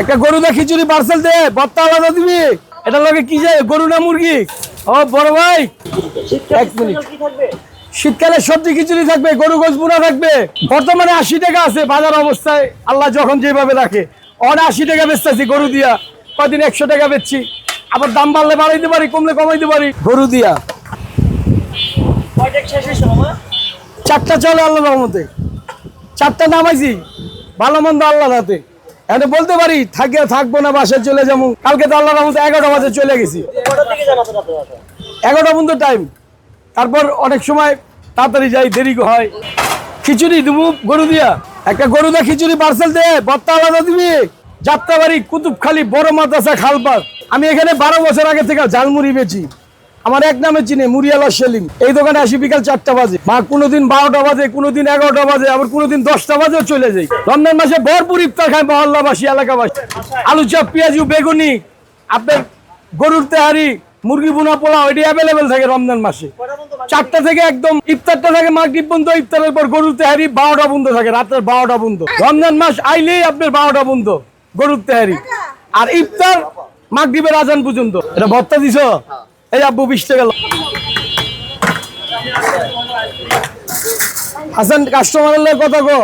একটা গরু দা খিচুড়ি পার্সেল দে বত্তা আলাদা দিবি। এটা লগে কি যায় গরু না মুরগি? ও বড় ভাই। এক মিনিট। শীতকালে সবজি খিচুড়ি থাকবে গরু গোস বুনা থাকবে। বর্তমানে আশি টাকা আছে বাজার অবস্থায়। আল্লাহ যখন যেভাবে রাখে অন আশি টাকা বেচতেছি গরু দিয়া। কদিন একশো টাকা বেচছি। আবার দাম বাড়লে বাড়াইতে পারি কমলে কমাইতে পারি। গরু দিয়া। চারটা চলে আল্লাহ রহমতে। চারটা নামাইছি। ভালো মন্দ আল্লাহ হাতে। এখন বলতে পারি থাকে থাকব না বাসায় চলে যাব। কালকে তো আল্লাহ রহমতে এগারোটা বাজে চলে গেছি। এগারোটা পর্যন্ত টাইম তারপর অনেক সময় তাড়াতাড়ি যাই দেরি হয়। খিচুড়ি দেবো গরু দিয়া। একটা গরু দা খিচুড়ি পার্সেল দে বত্তা আলাদা দিবি। যাত্রাবাড়ি কুতুবখালি বড় মাদ্রাসা খালপার আমি এখানে বারো বছর আগে থেকে ঝালমুড়ি বেচি। আমার এক নামে চিনে মুরিয়ালা সেলিম। এই দোকানে আসি বিকাল চারটা বাজে। বা কোনোদিন বারোটা বাজে, কোনোদিন এগারোটা বাজে, আবার কোনোদিন দশটা বাজেও চলে যাই রমজান মাসে ভরপুর ইফতার খায় মহল্লাবাসী, এলাকাবাসী। আলু চপ, পেঁয়াজু, বেগুনি, আপনার গরুর তেহারি, মুরগি বুনা পোলাও, এটি অ্যাভেলেবেল থাকে রমজান মাসে। চারটা থেকে একদম ইফতারটা থাকে মাগরিব বন্ধ, ইফতারের পর গরুর তেহারি বারোটা বন্ধ থাকে, রাতের বারোটা বন্ধ। রমজান মাস আইলেই আপনার বারোটা বন্ধ, গরুর তেহারি। আর ইফতার মাগরিবের আজান পর্যন্ত। এটা ভত্তা দিছ? এই আব্বু বিশ টাকা আসেন কাস্টমারের কথা কো।